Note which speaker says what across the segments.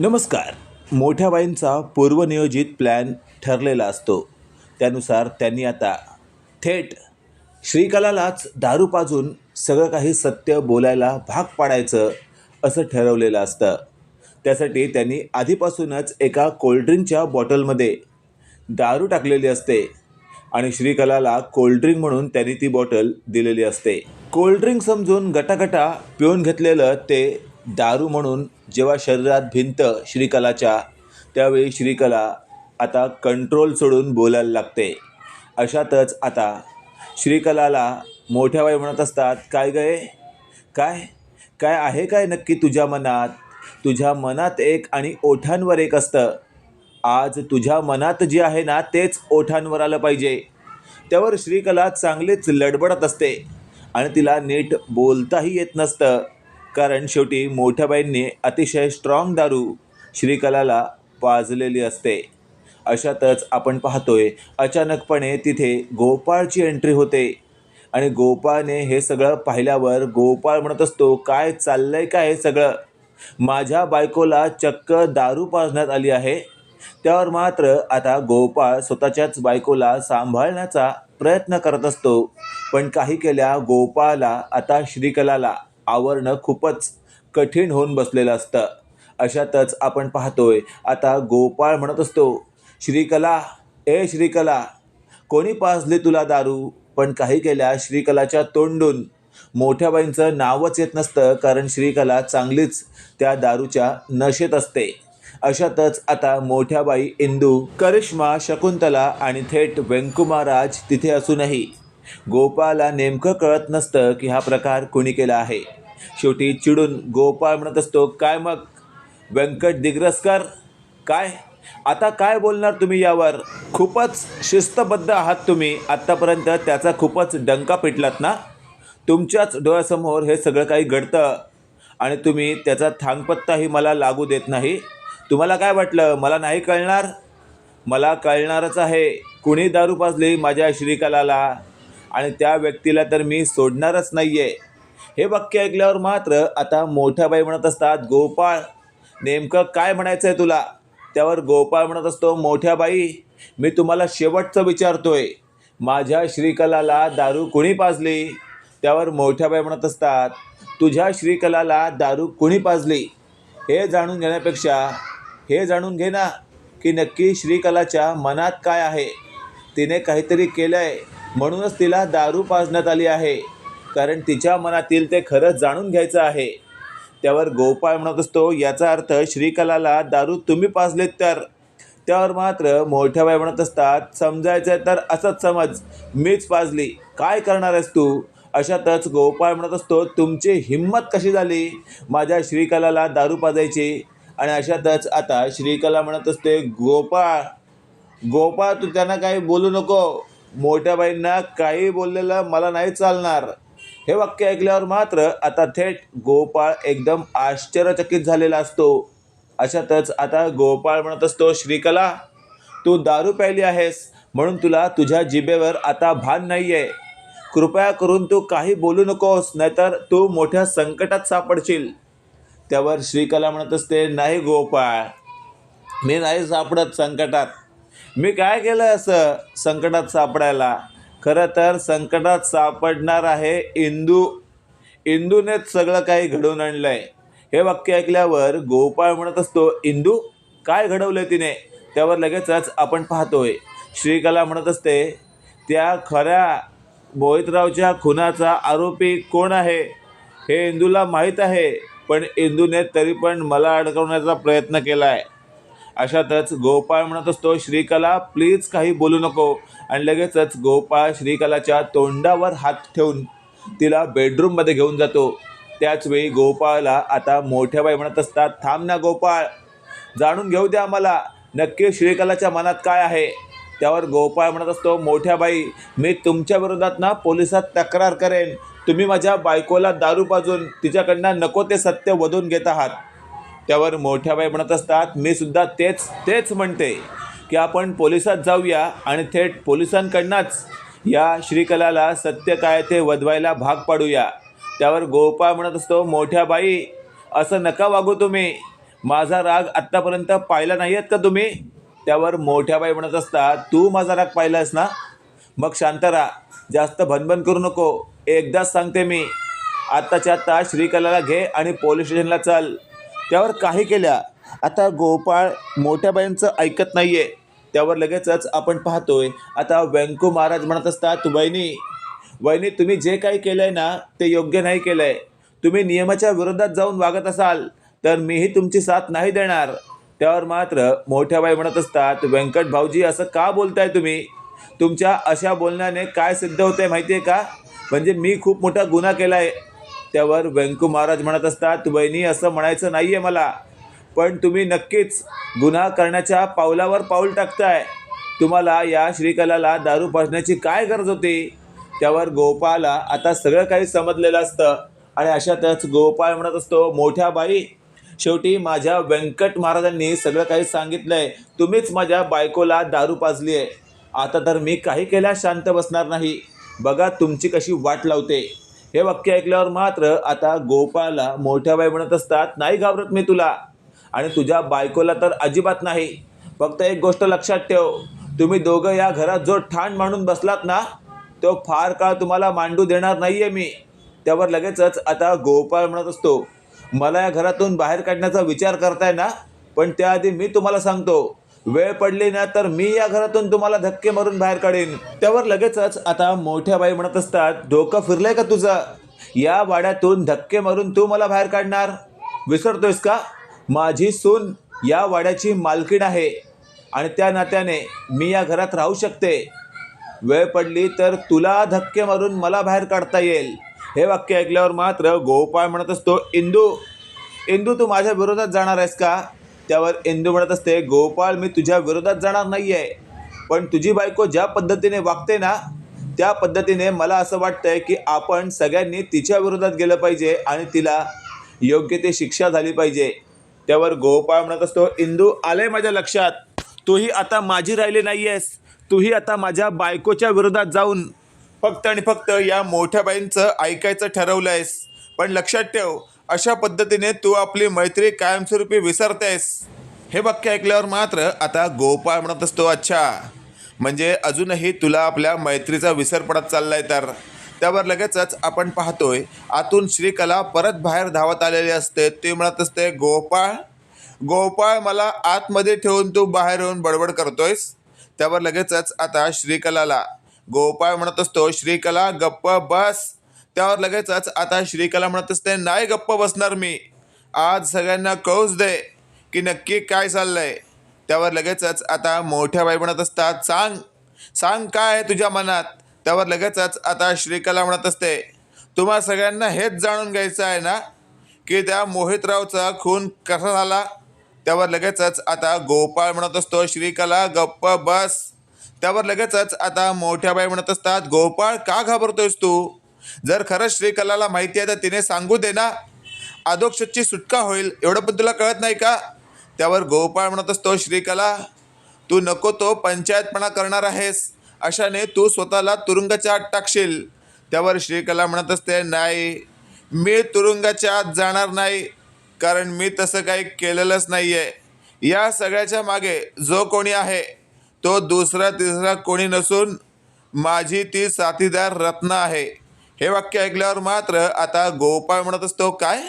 Speaker 1: नमस्कार. मोठ्या बाईंचा पूर्वनियोजित प्लॅन ठरलेला असतो. त्यानुसार त्यांनी आता थेट श्रीकलालाच दारू पाजून सगळं काही सत्य बोलायला भाग पाडायचं असं ठरवलेलं असतं. त्यासाठी त्यांनी आधीपासूनच एका कोल्ड्रिंकच्या बॉटलमध्ये दारू टाकलेली असते आणि श्रीकलाला कोल्ड्रिंक म्हणून त्यांनी ती बॉटल दिलेली असते. कोल्ड्रिंक समजून गटागटा पिऊन घेतलेलं ते दारू म्हणून जेव्हा शरीरात भिंत श्रीकलाच्या त्यावेळी श्रीकला आता कंट्रोल सोडून बोलायला लागते. अशातच आता श्रीकलाला मोठ्या बाई म्हणत असतात काय गये काय? काय आहे काय नक्की तुझ्या मनात? तुझ्या मनात एक आणि ओठांवर एक असतं. आज तुझ्या मनात जे आहे ना तेच ओठांवर आलं पाहिजे. त्यावर श्रीकला चांगलीच लडबडत असते आणि तिला नीट बोलताही येत नसतं. कारण शेवटी मोठ्या बाईंनी अतिशय स्ट्रॉंग दारू श्रीकलाला पाजलेली असते. अशातच आपण पाहतोय अचानकपणे तिथे गोपाळची एंट्री होते. आणि गोपाळने हे सगळं पाहिल्यावर गोपाळ म्हणत असतो काय चाललंय काय हे सगळं? माझ्या बायकोला चक्क दारू पाजण्यात आली आहे. त्यावर मात्र आता गोपाळ स्वतःच्याच बायकोला सांभाळण्याचा प्रयत्न करत असतो. पण काही केल्या गोपाळला आता श्रीकलाला. आवरणं खूपच कठीण होऊन बसलेलं असतं. अशातच आपण पाहतोय आता गोपाळ म्हणत असतो श्रीकला ए श्रीकला कोणी पाजली तुला दारू? पण काही केल्या श्रीकलाच्या तोंडून. मोठ्या बाईंचं नावच येत नसतं कारण श्रीकला चांगलीच त्या दारूच्या नशेत असते. अशातच आता मोठ्या बाई इंदू करिश्मा शकुंतला आणि थेट व्यंकुमाराज तिथे असूनही. गोपाला नेमकं कळत नसतं की हा प्रकार कुणी केला आहे. शेवटी चिडून गोपाळ म्हणत असतो काय मग? व्यंकट दिग्रसकर? काय? आता काय बोलणार तुम्ही यावर? खूपच शिस्तबद्ध आहात तुम्ही. आत्तापर्यंत त्याचा खूपच डंका पिटलात ना? तुमच्याच डोळ्यासमोर हे सगळं काही घडतं आणि तुम्ही त्याचा थांगपत्ताही मला लागू देत नाही. तुम्हाला काय वाटलं? मला नाही कळणार? मला कळणारच आहे. कुणी दारू पाजली माझ्या श्रीकलाला? आणि त्या व्यक्तीला तर मी सोडणारच नाही आहे हे वाक्य ऐकल्यावर मात्र आता मोठ्या बाई म्हणत असतात गोपाळ नेमकं काय म्हणायचं आहे तुला? त्यावर गोपाळ म्हणत असतो मोठ्या बाई मी तुम्हाला शेवटचं विचारतोय. माझ्या श्रीकलाला दारू कुणी पाजली? त्यावर मोठ्या बाई म्हणत असतात तुझ्या श्रीकलाला दारू कुणी पाजली? हे जाणून घेण्यापेक्षा हे जाणून घे ना की नक्की श्रीकलाच्या मनात काय आहे. तिने काहीतरी केलं आहे म्हणूनच तिला दारू पाजण्यात आली आहे. कारण तिच्या मनातील ते खरंच जाणून घ्यायचं आहे. त्यावर गोपाळ म्हणत असतो याचा अर्थ श्रीकलाला दारू तुम्ही पाजलेत तर. त्यावर मात्र मोठ्या बाई म्हणत असतात समजायचं आहे तर असंच समज मीच पाजली. काय करणार आहेस तू? अशातच गोपाळ म्हणत असतो तुमची हिंमत कशी झाली? माझ्या श्रीकलाला दारू पाजायची. आणि अशातच आता श्रीकला म्हणत असते गोपाळ गोपाळ तू त्यांना काही बोलू नको. मोठ्या बाईंना काही बोललेलं मला नाही चालणार. हे वाक्य ऐकल्यावर मात्र आता थेट गोपाळ एकदम आश्चर्यचकित झालेला असतो. अशातच आता गोपाळ म्हणत असतो श्रीकला तू दारू प्यायली आहेस म्हणून तुला तुझ्या जिभेवर आता भान नाही आहे कृपया करून तू काही बोलू नकोस नाहीतर तू मोठ्या संकटात सापडशील. त्यावर श्रीकला म्हणत असते नाही गोपाळ मी नाही सापडत संकटात. मी काय केलं असं संकटात सापडायला? खरं तर संकटात सापडणार आहे इंदू. इंदूनेच सगळं काही घडवून आणलं आहे हे वाक्य ऐकल्यावर गोपाळ म्हणत असतो इंदू काय घडवलं तिने? त्यावर लगेचच आपण पाहतोय. श्रीकला म्हणत असते त्या खऱ्या मोहितरावच्या खुनाचा आरोपी कोण आहे? हे इंदूला माहीत आहे पण इंदूने तरी पण मला अडकवण्याचा प्रयत्न केला आहे अशातच गोपाळ म्हणत असतो श्रीकला प्लीज काही बोलू नको. आणि लगेचच गोपाळ श्रीकलाच्या तोंडावर हात ठेवून तिला बेडरूममध्ये घेऊन जातो. त्याचवेळी गोपाळला आता मोठ्या बाई म्हणत असतात थांब ना गोपाळ जाणून घेऊ द्या आम्हाला नक्की श्रीकलाच्या मनात काय आहे? त्यावर गोपाळ म्हणत असतो मोठ्या बाई मी तुमच्या विरोधात ना पोलिसात तक्रार करेन. तुम्ही माझ्या बायकोला दारू पाजून तिच्याकडनं नको ते सत्य वधून घेत आहात. त्यावर मोठ्या बाई म्हणत असतात मी सुद्धा तेच तेच म्हणते. की आपण पोलिसात जाऊया आणि थेट पोलिसांकडनंच या श्रीकलाला सत्य काय ते वधवायला भाग पाडूया. त्यावर गोपाळ म्हणत असतो मोठ्या बाई असं नका वागू तुम्ही. माझा राग आत्तापर्यंत पाहिला नाही आहेत का तुम्ही? त्यावर मोठ्या बाई म्हणत असता तू माझा राग पाहिलास ना? मग शांत राहा जास्त भनभन करू नको. एकदाच सांगते मी. आत्ताच्या आत्ता श्रीकलाला घे आणि पोलीस स्टेशनला चल. त्यावर काही केल्या. आता गोपाळ मोठ्या बाईंचं ऐकत नाही आहे त्यावर लगेचच आपण पाहतोय. आता व्यंकू महाराज म्हणत असतात वहिनी वहिनी तुम्ही जे काही केलं आहे ना ते योग्य नाही केलं आहे तुम्ही नियमाच्या विरोधात जाऊन वागत असाल तर मीही तुमची साथ नाही देणार. त्यावर मात्र मोठ्या बाई म्हणत असतात व्यंकट भाऊजी असं का बोलताय तुम्ही? तुमच्या अशा बोलण्याने काय सिद्ध होतं आहे माहिती आहे का? म्हणजे मी खूप मोठा गुन्हा केला आहे त्यावर व्यंकू महाराज म्हणत असतात वहिनी असं म्हणायचं नाही आहे मला. पण तुम्ही नक्कीच गुन्हा करण्याच्या पावलावर पाऊल टाकताय. तुम्हाला या श्रीकलाला दारू पाजण्याची काय गरज होती? त्यावर गोपाळला आता सगळं काही समजलेलं असतं. आणि अशातच गोपाळ म्हणत असतो मोठ्या बाई शेवटी माझ्या व्यंकट महाराजांनी सगळं काही सांगितलं आहे तुम्हीच माझ्या बायकोला दारू पाजली आहे आता तर मी काही केल्यास शांत बसणार नाही. बघा तुमची कशी वाट लावते. हे वाक्य ऐकल्यावर मात्र आता गोपाळला मोठ्या बाई म्हणत असतात नाही घाबरत मी तुला. आणि तुझ्या बायकोला तर अजिबात नाही. फक्त एक गोष्ट लक्षात ठेव. तुम्ही दोघं या घरात जो ठाण मांडून बसलात ना तो फार काळ तुम्हाला मांडू देणार नाही आहे मी. त्यावर लगेचच आता गोपाळ म्हणत असतो मला या घरातून बाहेर काढण्याचा विचार करताय ना पण त्याआधी मी तुम्हाला सांगतो. वेळ पडली ना तर मी या घरातून तुम्हाला धक्के मारून बाहेर काढीन. त्यावर लगेचच आता मोठ्या बाई म्हणत असतात डोकं फिरलंय का तुझं? या वाड्यातून धक्के मारून तू मला बाहेर काढणार? विसरतोयस का? माझी सून या वाड्याची मालकीण आहे आणि त्या नात्याने मी या घरात राहू शकते. वेळ पडली तर तुला धक्के मारून मला बाहेर काढता येईल. हे वाक्य ऐकल्यावर मात्र गोपाळ म्हणत असतो इंदू इंदू तू माझ्या विरोधात जाणार आहेस का? त्यावर इंदू म्हणत असते गोपाळ मी तुझ्या विरोधात जाणार नाही आहे पण तुझी बायको ज्या पद्धतीने वागते ना त्या पद्धतीने मला असं वाटतंय की आपण सगळ्यांनी तिच्या विरोधात गेलं पाहिजे आणि तिला योग्य ते शिक्षा झाली पाहिजे. त्यावर गोपाळ म्हणत असतो इंदू आलंय माझ्या लक्षात. तूही आता माझी राहिली नाही आहेस तूही आता माझ्या बायकोच्या विरोधात जाऊन फक्त आणि फक्त या मोठ्या बाईंचं ऐकायचं ठरवलं आहेस पण लक्षात ठेव अशा पद्धतीने तू आपली मैत्री कायमस्वरूपी विसरतेस. हे वाक्य ऐकल्यावर मात्र आता गोपाळ म्हणत असतो अच्छा. म्हणजे अजूनही तुला आपल्या मैत्रीचा विसर पडत चाललाय तर. त्यावर लगेचच आपण पाहतोय आतून श्रीकला परत बाहेर धावत आलेली असते. ती म्हणत असते गोपाळ गोपाळ मला आतमध्ये ठेवून तू बाहेर येऊन बडबड करतोयस? त्यावर लगेचच आता श्रीकलाला गोपाळ म्हणत असतो श्रीकला गप्प बस. त्यावर लगेचच आता श्रीकला म्हणत असते नाही गप्प बसणार मी. आज सगळ्यांना कळूच दे की नक्की काय चाललंय. त्यावर लगेचच आता मोठ्या बाई म्हणत असतात सांग सांग काय आहे तुझ्या मनात? त्यावर लगेचच आता श्रीकला म्हणत असते तुम्हा सगळ्यांना हेच जाणून घ्यायचं आहे ना की त्या मोहितरावचा खून कसा झाला? त्यावर लगेचच आता गोपाळ म्हणत असतो श्रीकला गप्प बस. त्यावर लगेचच आता मोठ्या बाई म्हणत असतात गोपाळ का घाबरतोयस तू? जर खरंच श्रीकलाला माहिती आहे तर तिने सांगू दे ना. आदोक्षची सुटका होईल एवढं पण तुला कळत नाही का? त्यावर गोपाळ म्हणत असतो श्रीकला तू नको तो पंचायतपणा करणार आहेस. अशाने तू स्वतःला तुरुंगाच्या आत टाकशील. त्यावर श्रीकला म्हणत असते नाही मी तुरुंगाच्या आत जाणार नाही कारण मी तसं काही केलेलंच नाही आहे या सगळ्याच्या मागे जो कोणी आहे तो दुसरा तिसरा कोणी नसून माझी ती साथीदार रत्न आहे. हे वाक्य ऐकल्यावर मात्र आता गोपाळ म्हणत असतो काय?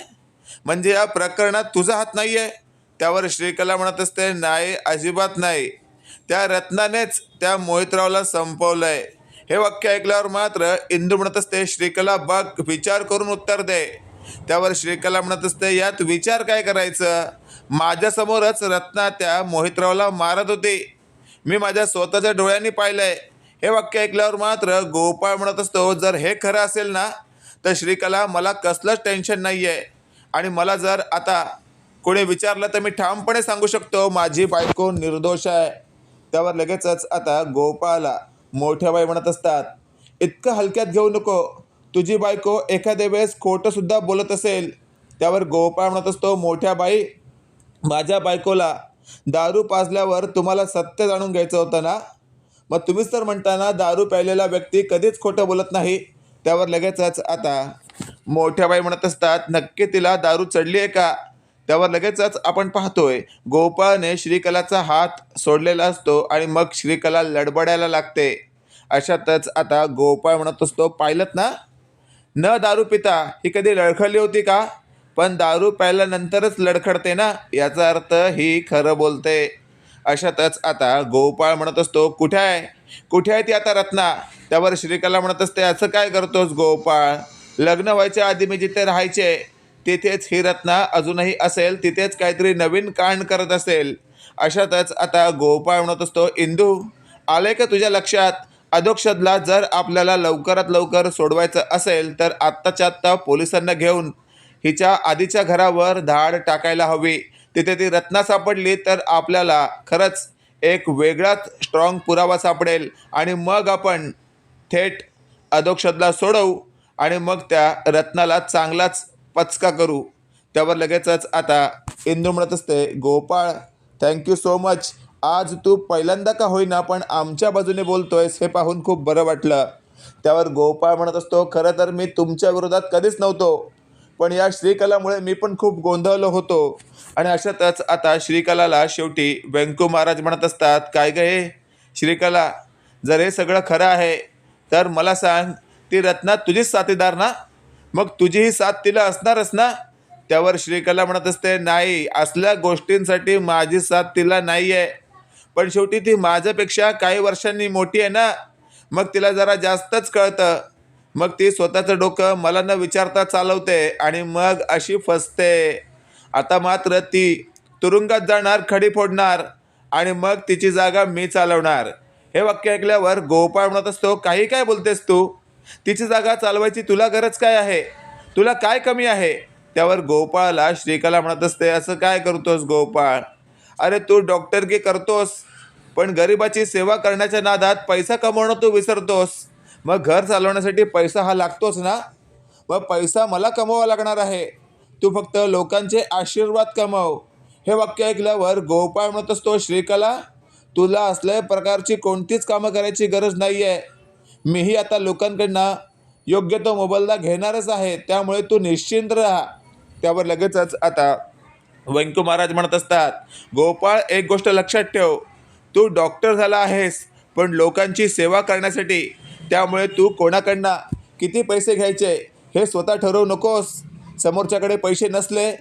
Speaker 1: म्हणजे या प्रकरणात तुझा हात नाही आहे त्यावर श्रीकला म्हणत असते नाही अजिबात नाही. त्या रत्नानेच त्या मोहितरावला संपवलंय. हे वाक्य ऐकल्यावर मात्र इंदू म्हणत असते श्रीकला बघ विचार करून उत्तर दे. त्यावर श्रीकला म्हणत असते यात विचार काय करायचं? माझ्यासमोरच रत्ना त्या मोहितरावला मारत होती. मी माझ्या स्वतःच्या डोळ्यांनी पाहिलंय. हे वाक्य ऐकल्यावर मात्र गोपाळ म्हणत असतो जर हे खरं असेल ना तर श्रीकला मला कसलंच टेन्शन नाही आहे आणि मला जर आता कोणी विचारलं तर मी ठामपणे सांगू शकतो माझी बायको निर्दोष आहे. त्यावर लगेचच आता गोपाळाला मोठ्या बाई म्हणत असतात इतकं हलक्यात घेऊ नको. तुझी बायको एखाद्या वेळेस खोटंसुद्धा बोलत असेल. त्यावर गोपाळ म्हणत असतो मोठ्या बाई माझ्या बायकोला दारू पाजल्यावर तुम्हाला सत्य जाणून घ्यायचं होतं ना? मग तुम्हीच तर म्हणताना दारू प्यायलेला व्यक्ती कधीच खोटं बोलत नाही. त्यावर लगेचच आता मोठ्या बाई म्हणत असतात नक्की तिला दारू चढली आहे का? त्यावर लगेचच आपण पाहतोय गोपाळने श्रीकलाचा हात सोडलेला असतो आणि मग श्रीकला लडबडायला लागते. अशातच आता गोपाळ म्हणत असतो पाहिलत ना? न दारू पिता ही कधी लडखडली होती का? पण दारू प्यायल्यानंतरच लडखडते ना? याचा अर्थ ही खरं बोलते. अशातच आता गोपाळ म्हणत असतो कुठे आहे? कुठे आहे ती आता रत्ना? त्यावर श्रीकला म्हणत असते असं काय करतोस गोपाळ? लग्न व्हायच्या आधी मी जिथे राहायचे तिथेच ही रत्ना अजूनही असेल तिथेच काहीतरी नवीन कांड करत असेल. अशातच आता गोपाळ म्हणत असतो इंदू आले का तुझ्या लक्षात? अधोक्षदला जर आपल्याला लवकरात लवकर सोडवायचं असेल तर आत्ताच्या आत्ता पोलिसांना घेऊन हिच्या आधीच्या घरावर धाड टाकायला हवी. तिथे ती रत्ना सापडली तर आपल्याला खरंच एक वेगळाच स्ट्रॉंग पुरावा सापडेल. आणि मग आपण थेट अधोक्षदला सोडवू आणि मग त्या रत्नाला चांगलाच पचका करू. त्यावर लगेचच आता इंदू म्हणत असते गोपाळ थँक्यू सो मच आज तू पहिल्यांदा का होईना पण आमच्या बाजूने बोलतोयस हे पाहून खूप बरं वाटलं. त्यावर गोपाळ म्हणत असतो खरं तर मी तुमच्या विरोधात कधीच नव्हतो पण या श्रीकलामुळे मी पण खूप गोंधळलो होतो. आणि अशातच आता श्रीकलाला शेवटी व्यंकू महाराज म्हणत असतात काय गे हे? श्रीकला जर हे सगळं खरं आहे तर मला सांग ती रत्ना तुझीच साथीदार ना? मग तुझीही साथ तिला असणारच ना? त्यावर श्रीकला म्हणत असते नाही असल्या गोष्टींसाठी माझी साथ तिला नाही आहे पण शेवटी ती माझ्यापेक्षा काही वर्षांनी मोठी आहे ना? मग तिला जरा जास्तच कळतं. मग ती स्वतःचं डोकं मला न विचारता चालवते आणि मग अशी फसते. आता मात्र ती तुरुंगात जाणार खडी फोडणार आणि मग तिची जागा मी चालवणार. हे वाक्य ऐकल्यावर गोपाळ म्हणत असतो काही काय बोलतेस तू? तिची जागा चालवायची तुला गरज काय आहे? तुला काय कमी आहे? त्यावर गोपाळला श्रीकला म्हणत असते असं काय करतोस गोपाळ? अरे तू डॉक्टरकी करतोस पण गरिबाची सेवा करण्याच्या नादात पैसा कमवणं तू विसरतोस. मग घर चालवण्यासाठी पैसा हा लागतोच ना? मग पैसा मला कमवावा लागणार आहे. तू फक्त लोकांचे आशीर्वाद कमव. हे वाक्य ऐकल्यावर गोपाळ म्हणत असतो श्रीकला तुला असल्या प्रकारची कोणतीच कामं करायची गरज नाही आहे मीही आता लोकांकडनं योग्य तो मोबदला घेणारच आहे त्यामुळे तू निश्चिंत राहा. त्यावर लगेचच आता व्यंकू महाराज म्हणत असतात गोपाळ एक गोष्ट लक्षात ठेव. तू डॉक्टर झाला आहेस पण लोकांची सेवा करण्यासाठी त्यामुळे तू कोणाकडनं किती पैसे घ्यायचे हे स्वतः ठरवू नकोस. समोरच्याकडे पैसे नसले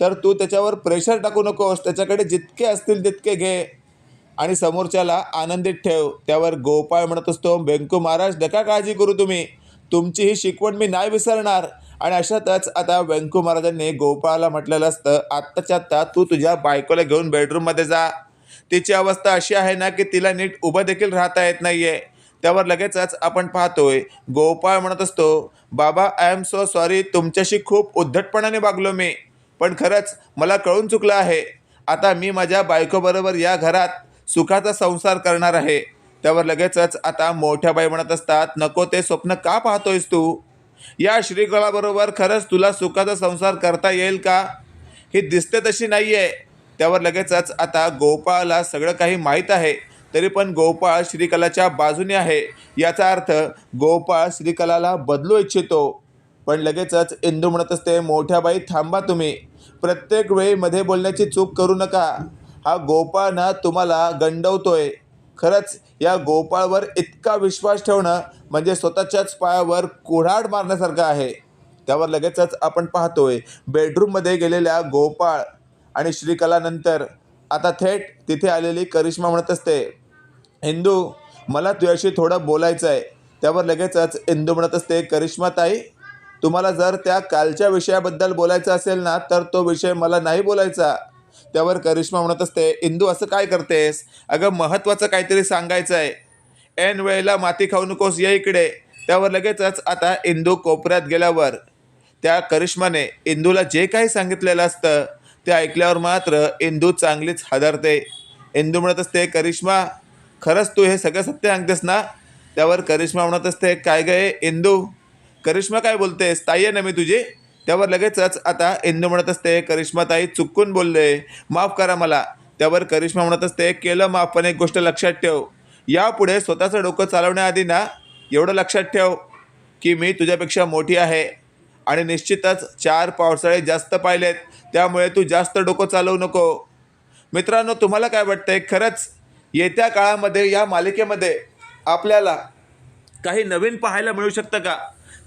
Speaker 1: तर तू त्याच्यावर प्रेशर टाकू नकोस. त्याच्याकडे जितके असतील तितके घे. आणि समोरच्याला आनंदित ठेव. त्यावर गोपाळ म्हणत असतो व्यंकू महाराज नका काळजी करू तुम्ही. तुमची ही शिकवण मी नाही विसरणार. आणि अशातच आता व्यंकू महाराजांनी गोपाळाला म्हटलेलं असतं आत्ताच्या आत्ता तू तुझ्या बायकोला घेऊन बेडरूममध्ये जा. तिची अवस्था अशी आहे ना की तिला नीट उभं देखील राहता येत नाही आहे त्यावर लगेचच आपण पाहतोय. गोपाळ म्हणत असतो बाबा आय एम सो सॉरी तुमच्याशी खूप उद्धटपणाने वागलो मी. पण खरंच मला कळून चुकलं आहे. आता मी माझ्या बायकोबरोबर या घरात सुखाचा संसार करणार आहे. त्यावर लगेचच आता मोठ्या बाई म्हणत असतात नको ते स्वप्न का पाहतोयस तू? या श्रीकलाबरोबर खरंच तुला सुखाचा संसार करता येईल का? ही दिसते तशी नाही आहे त्यावर लगेचच आता गोपाळला सगळं काही माहीत आहे. तरी पण गोपाळ श्रीकलाच्या बाजूने आहे. याचा अर्थ गोपाळ श्रीकलाला बदलू इच्छितो. पण लगेचच इंदू म्हणत असते मोठ्या बाई थांबा तुम्ही. प्रत्येक वेळी मध्ये बोलण्याची चूक करू नका. हा गोपाळ ना तुम्हाला गंडवतोय. खरंच या गोपाळवर इतका विश्वास ठेवणं म्हणजे स्वतःच्याच पायावर कुऱ्हाड मारण्यासारखं आहे. त्यावर लगेचच आपण पाहतोय बेडरूममध्ये गेलेल्या गोपाळ आणि श्रीकलानंतर आता थेट तिथे आलेली करिश्मा म्हणत असते इंदू मला तुझ्याशी थोडं बोलायचं आहे त्यावर लगेचच इंदू म्हणत असते करिश्मा ताई तुम्हाला जर त्या कालच्या विषयाबद्दल बोलायचं असेल ना तर तो विषय मला नाही बोलायचा. त्यावर करिश्मा म्हणत असते इंदू असं काय करतेस? अगं महत्त्वाचं काहीतरी सांगायचं आहे ऐन वेळेला माती खाऊ नकोस या इकडे. त्यावर लगेचच आता इंदू कोपऱ्यात गेल्यावर त्या करिश्माने इंदूला जे काही सांगितलेलं असतं ते ऐकल्यावर मात्र इंदू चांगलीच हादरते. इंदू म्हणत असते करिश्मा खरंच तू हे सगळं सत्य सांगतेस ना? त्यावर करिश्मा म्हणत असते काय गए इंदू? करिश्मा काय बोलतेस? ताई आहे ना मी तुझी? त्यावर लगेचच आता इंदू म्हणत असते करिश्मा ताई चुकून बोलले. माफ करा मला. त्यावर करिश्मा म्हणत असते केलं माफ पण एक गोष्ट लक्षात ठेव. यापुढे स्वतःचं डोकं चालवण्याआधी ना एवढं लक्षात ठेव की मी तुझ्यापेक्षा मोठी आहे. आणि निश्चितच चार पावसाळे जास्त पाहिलेत त्यामुळे तू जास्त डोकं चालवू नको. मित्रांनो तुम्हाला काय वाटतंय? खरंच येत्या काळामध्ये या मालिकेमध्ये आपल्याला काही नवीन पाहायला मिळू शकतं का?